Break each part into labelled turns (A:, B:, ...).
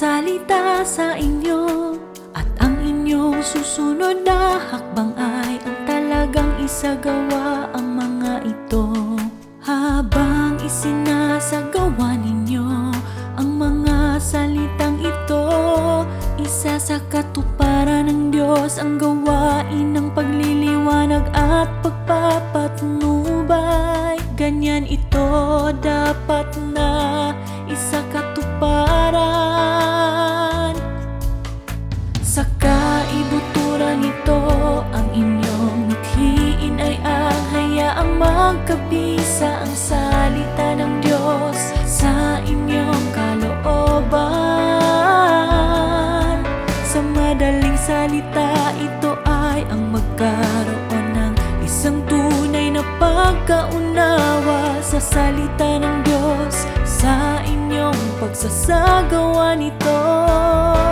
A: salita sa inyo. At ang inyong susunod na hakbang ay Ang talagang isagawa ang mga ito. Habang isinasagawa ninyo Ang mga salitang ito Isa sa katuparan ng Diyos Ang gawain ng pagliliwanag at pagpapatnubay. Ganyan ito dapat na magkabisa ang salita ng Diyos sa inyong kalooban. Sa salita, ito ay ang magkaroon ng isang tunay na pagkaunawa sa salita ng Diyos sa inyong pagsasagawa nito.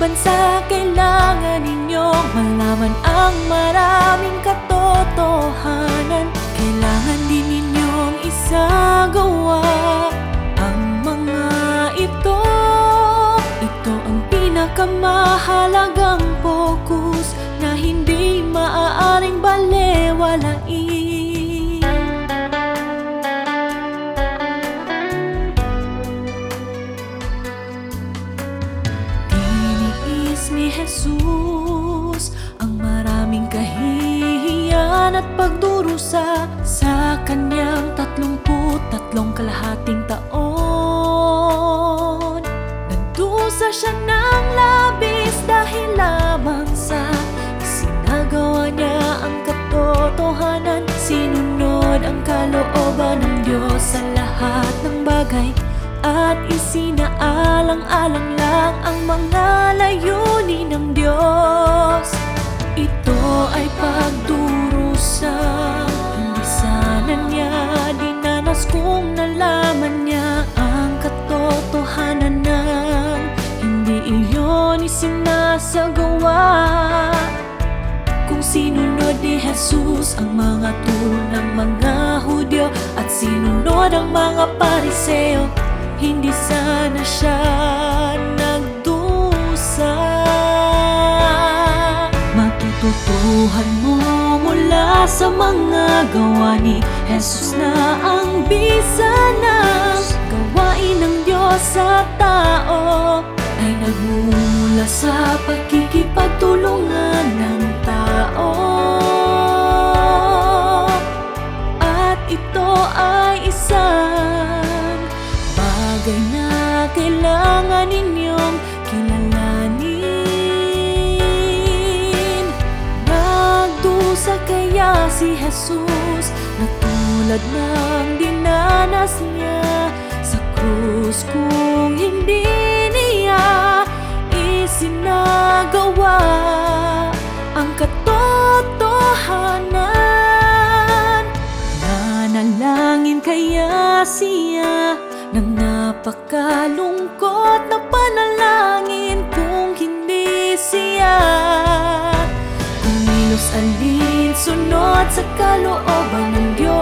A: Maliban sa kailangan ninyong malaman ang maraming katotohanan Kailangan din ninyong isagawa ang mga ito. Ito ang pinakamahalagang Jesus ang maraming kahihiyan at pagdurusa sa kanyang tatlongput tatlong kalahating taon. Nagdusa siya ng labis dahil lamang sa isinagawa niya ang katotohanan. Sinunod ang kalooban ng Diyos sa lahat ng bagay at isinaalang-alang lang ang mga layunin ng Diyos. Ito ay pagdurusa Hindi sana niya dinanas kung nalaman niya ang katotohanan ng Hindi iyon isinasagawa Kung sinunod ni Jesus ang mga turo ng mga Hudyo At sinunod ang mga Pariseo Hindi sana siya nagdusa Matututuhan mo mula sa mga gawa ni Jesus na ang bisa ng gawain ng Diyos sa tao ay nagmumula sa pagkikipagtulungan ng tao. Kaya si Jesus na tulad ng dinanas niya sa krus kung hindi niya isinagawa ang katotohanan. Nanalangin kaya siya ng napakalungkot na at sa kalooban ng Diyos.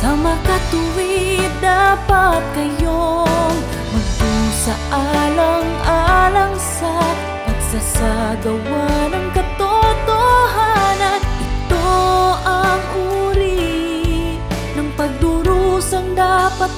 A: Sa makatuwid dapat kayong magdusa alang-alang sa pagsasagawa ng katotohanan. Ito ang uri ng pagdurusang dapat